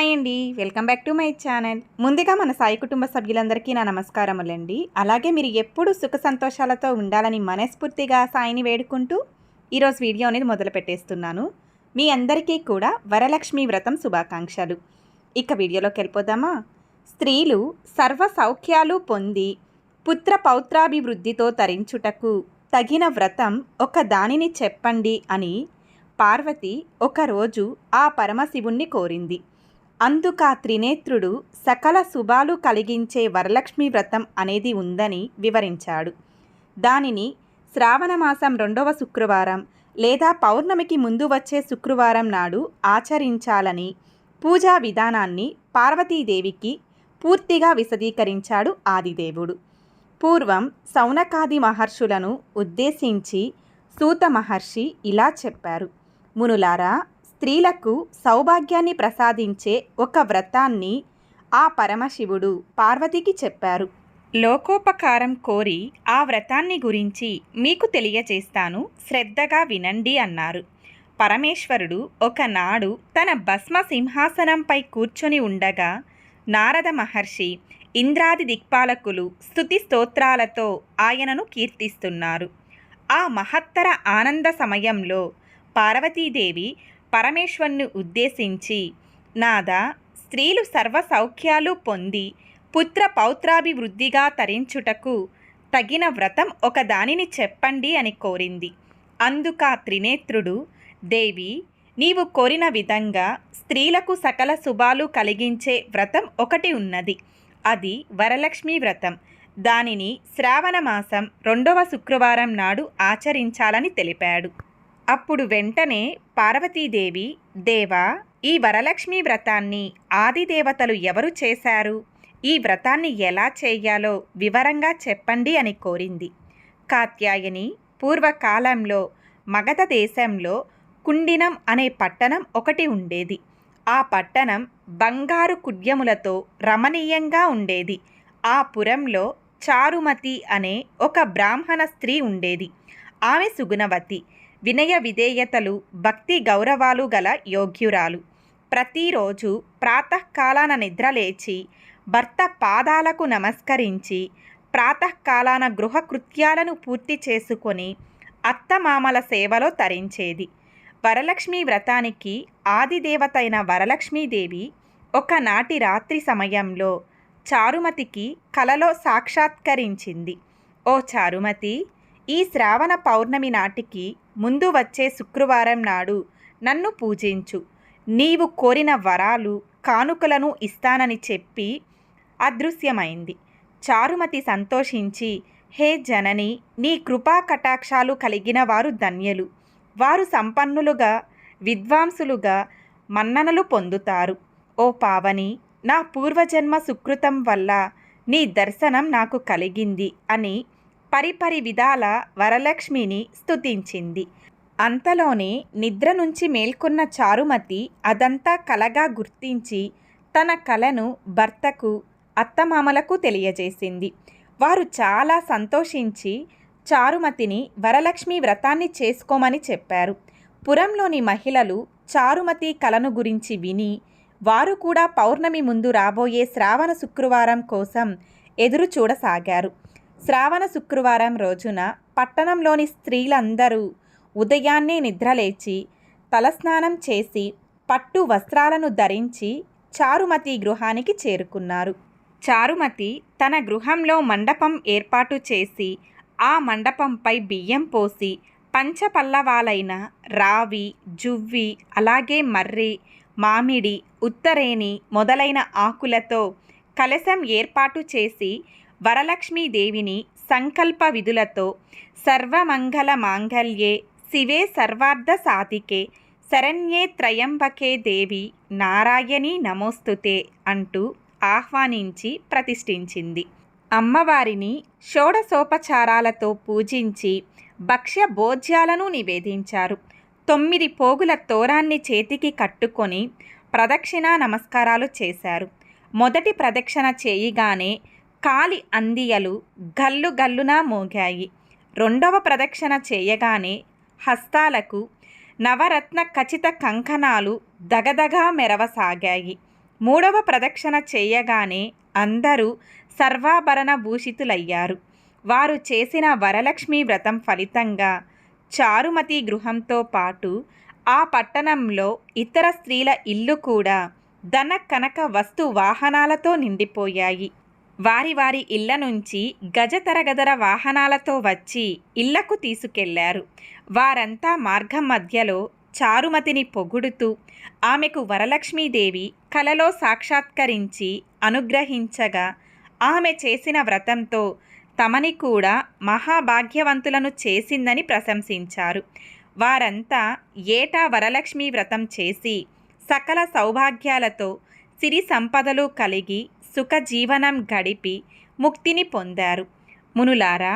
Hi అండి. Welcome back to my channel. ముందుగా మన సాయి కుటుంబ సభ్యులందరికీ నా నమస్కారములండి. అలాగే మీరు ఎప్పుడు సుఖ సంతోషాలతో ఉండాలని మనస్ఫూర్తిగా సాయిని వేడుకుంటూ ఈరోజు వీడియో అనేది మొదలు పెట్టేస్తున్నాను. మీ అందరికీ కూడా వరలక్ష్మి వ్రతం శుభాకాంక్షలు. ఇక వీడియోలోకి వెళ్ళిపోదామా? స్త్రీలు సర్వ సౌఖ్యాలు పొంది పుత్ర పౌత్రాభివృద్ధితో తరించుటకు తగిన వ్రతం ఒక దానిని చెప్పండి అని పార్వతి ఒకరోజు ఆ పరమశివుణ్ణి కోరింది. అందుకా త్రినేత్రుడు సకల శుభాలు కలిగించే వరలక్ష్మి వ్రతం అనేది ఉందని వివరించాడు. దానిని శ్రావణమాసం రెండవ శుక్రవారం లేదా పౌర్ణమికి ముందు వచ్చే శుక్రవారం నాడు ఆచరించాలని పూజా విధానాన్ని పార్వతీదేవికి పూర్తిగా విశదీకరించాడు ఆదిదేవుడు. పూర్వం సౌనకాది మహర్షులను ఉద్దేశించి సూత మహర్షి ఇలా చెప్పారు. మునులారా స్త్రీలకు సౌభాగ్యాన్ని ప్రసాదించే ఒక వ్రతాన్ని ఆ పరమశివుడు పార్వతికి చెప్పారు. లోకోపకారం కోరి ఆ వ్రతాన్ని గురించి మీకు తెలియజేస్తాను. శ్రద్ధగా వినండి అన్నారు. పరమేశ్వరుడు ఒకనాడు తన భస్మ సింహాసనంపై కూర్చొని ఉండగా నారద మహర్షి ఇంద్రాది దిక్పాలకులు స్థుతి స్తోత్రాలతో ఆయనను కీర్తిస్తున్నారు. ఆ మహత్తర ఆనంద సమయంలో పార్వతీదేవి పరమేశ్వరుని ఉద్దేశించి నాదా స్త్రీలు సర్వ సౌఖ్యాలు పొంది పుత్ర పౌత్రాభివృద్ధిగా తరించుటకు తగిన వ్రతం ఒక దానిని చెప్పండి అని కోరింది. అందుకా త్రినేత్రుడు దేవి నీవు కోరిన విధంగా స్త్రీలకు సకల శుభాలు కలిగించే వ్రతం ఒకటి ఉన్నది. అది వరలక్ష్మి వ్రతం. దానిని శ్రావణ మాసం రెండవ శుక్రవారం నాడు ఆచరించాలని తెలిపాడు. అప్పుడు వెంటనే పార్వతీదేవి దేవా ఈ వరలక్ష్మి వ్రతాన్ని ఆదిదేవతలు ఎవరు చేశారు? ఈ వ్రతాన్ని ఎలా చేయాలో వివరంగా చెప్పండి అని కోరింది. కాత్యాయని పూర్వకాలంలో మగధ దేశంలో కుండినం అనే పట్టణం ఒకటి ఉండేది. ఆ పట్టణం బంగారు కుడ్యములతో రమణీయంగా ఉండేది. ఆ పురంలో చారుమతి అనే ఒక బ్రాహ్మణ స్త్రీ ఉండేది. ఆమె సుగుణవతి. వినయ విధేయతలు భక్తి గౌరవాలు గల యోగ్యురాలు. ప్రతిరోజు ప్రాతకాలాన నిద్రలేచి భర్త పాదాలకు నమస్కరించి ప్రాతకాలాన గృహకృత్యాలను పూర్తి చేసుకొని అత్తమామల సేవలో తరించేది. వరలక్ష్మి వ్రతానికి ఆదిదేవతైన వరలక్ష్మీదేవి ఒకనాటి రాత్రి సమయంలో చారుమతికి కలలో సాక్షాత్కరించింది. ఓ చారుమతి ఈ శ్రావణ పౌర్ణమి నాటికి ముందు వచ్చే శుక్రవారం నాడు నన్ను పూజించు. నీవు కోరిన వరాలు కానుకలను ఇస్తానని చెప్పి అదృశ్యమైంది. చారుమతి సంతోషించి హే జనని నీ కృపా కటాక్షాలు కలిగిన వారు ధన్యులు. వారు సంపన్నులుగా విద్వాంసులుగా మన్ననలు పొందుతారు. ఓ పావని నా పూర్వజన్మ సుకృతం వల్ల నీ దర్శనం నాకు కలిగింది అని పరిపరి విధాల వరలక్ష్మిని స్తుతించింది. అంతలోనే నిద్ర నుంచి మేల్కొన్న చారుమతి అదంతా కలగా గుర్తించి తన కలను భర్తకు అత్తమామలకు తెలియజేసింది. వారు చాలా సంతోషించి చారుమతిని వరలక్ష్మి వ్రతాన్ని చేసుకోమని చెప్పారు. పురంలోని మహిళలు చారుమతి కలను గురించి విని వారు కూడా పౌర్ణమి ముందు రాబోయే శ్రావణ శుక్రవారం కోసం ఎదురు చూడసాగారు శ్రావణ శుక్రవారం రోజున పట్టణంలోని స్త్రీలందరూ ఉదయాన్నే నిద్రలేచి తలస్నానం చేసి పట్టు వస్త్రాలను ధరించి చారుమతి గృహానికి చేరుకున్నారు. చారుమతి తన గృహంలో మండపం ఏర్పాటు చేసి ఆ మండపంపై బియ్యం పోసి పంచపల్లవాలైన రావి జువ్వి అలాగే మర్రి మామిడి ఉత్తరేణి మొదలైన ఆకులతో కలశం ఏర్పాటు చేసి వరలక్ష్మీదేవిని సంకల్ప విధులతో సర్వమంగళ మాంగళ్యే శివే సర్వార్థ సాధికే శరణ్యే త్రయంబకే దేవి నారాయణి నమోస్తుతే అంటూ ఆహ్వానించి ప్రతిష్ఠించింది. అమ్మవారిని షోడసోపచారాలతో పూజించి భక్ష్య భోజ్యాలను నివేదించారు. తొమ్మిది పోగుల తోరాన్ని చేతికి కట్టుకొని ప్రదక్షిణా నమస్కారాలు చేశారు. మొదటి ప్రదక్షిణ చేయగానే కాలి అందియలు గల్లు గల్లున మోగాయి. రెండవ ప్రదక్షిణ చేయగానే హస్తాలకు నవరత్న ఖచిత కంకణాలు దగదగా మెరవసాగాయి. మూడవ ప్రదక్షిణ చేయగానే అందరూ సర్వాభరణ భూషితులయ్యారు. వారు చేసిన వరలక్ష్మి వ్రతం ఫలితంగా చారుమతి గృహంతో పాటు ఆ పట్టణంలో ఇతర స్త్రీల ఇల్లు కూడా ధన కనక వస్తు వాహనాలతో నిండిపోయాయి. వారి వారి ఇళ్ళ నుంచి గజతరగదర వాహనాలతో వచ్చి ఇళ్ళకు తీసుకెళ్ళారు. వారంతా మార్గం మధ్యలో చారుమతిని పొగుడుతూ ఆమెకు వరలక్ష్మీదేవి కలలో సాక్షాత్కరించి అనుగ్రహించగా ఆమె చేసిన వ్రతంతో తమని కూడా మహాభాగ్యవంతులను చేసిందని ప్రశంసించారు. వారంతా ఏటా వరలక్ష్మి వ్రతం చేసి సకల సౌభాగ్యాలతో సిరి సంపదలు కలిగి సుఖజీవనం గడిపి ముక్తిని పొందారు. మునులారా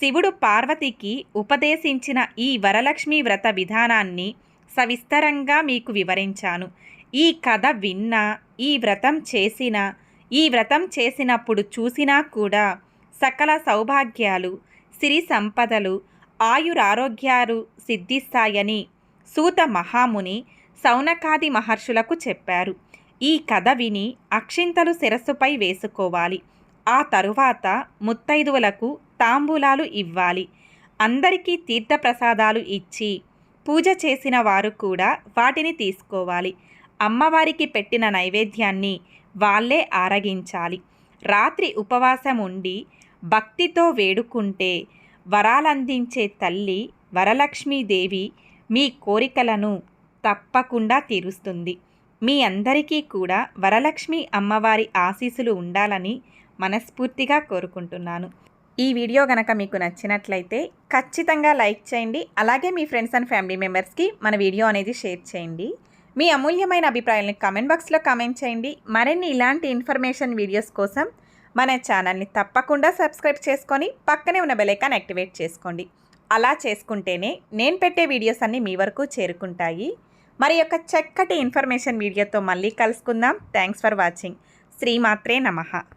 శివుడు పార్వతికి ఉపదేశించిన ఈ వరలక్ష్మి వ్రత విధానాన్ని సవిస్తరంగా మీకు వివరించాను. ఈ కథ విన్నా ఈ వ్రతం చేసిన ఈ వ్రతం చేసినప్పుడు చూసినా కూడా సకల సౌభాగ్యాలు సిరి సంపదలు ఆయురారోగ్యాలు సిద్ధిస్తాయని సూత మహాముని సౌనకాది మహర్షులకు చెప్పారు. ఈ కథ విని అక్షింతలు శిరస్సుపై వేసుకోవాలి. ఆ తరువాత ముత్తైదువులకు తాంబూలాలు ఇవ్వాలి. అందరికీ తీర్థప్రసాదాలు ఇచ్చి పూజ చేసిన వారు కూడా వాటిని తీసుకోవాలి. అమ్మవారికి పెట్టిన నైవేద్యాన్ని వాళ్ళే ఆరగించాలి. రాత్రి ఉపవాసం ఉండి భక్తితో వేడుకుంటే వరాలందించే తల్లి వరలక్ష్మీదేవి మీ కోరికలను తప్పకుండా తీరుస్తుంది. మీ అందరికీ కూడా వరలక్ష్మి అమ్మవారి ఆశీస్సులు ఉండాలని మనస్ఫూర్తిగా కోరుకుంటున్నాను. ఈ వీడియో కనుక మీకు నచ్చినట్లయితే ఖచ్చితంగా లైక్ చేయండి. అలాగే మీ ఫ్రెండ్స్ అండ్ ఫ్యామిలీ మెంబర్స్కి మన వీడియో అనేది షేర్ చేయండి. మీ అమూల్యమైన అభిప్రాయాలను కామెంట్ బాక్స్లో కామెంట్ చేయండి. మరిన్ని ఇలాంటి ఇన్ఫర్మేషన్ వీడియోస్ కోసం మన ఛానల్ని తప్పకుండా సబ్స్క్రైబ్ చేసుకొని పక్కనే ఉన్న బెలైకాన్ యాక్టివేట్ చేసుకోండి. అలా చేసుకుంటేనే నేను పెట్టే వీడియోస్ అన్నీ మీ వరకు చేరుకుంటాయి. మరి యొక్క చక్కటి ఇన్ఫర్మేషన్ వీడియోతో మళ్ళీ కలుసుకుందాం. థ్యాంక్స్ ఫర్ వాచింగ్ శ్రీమాత్రే నమః.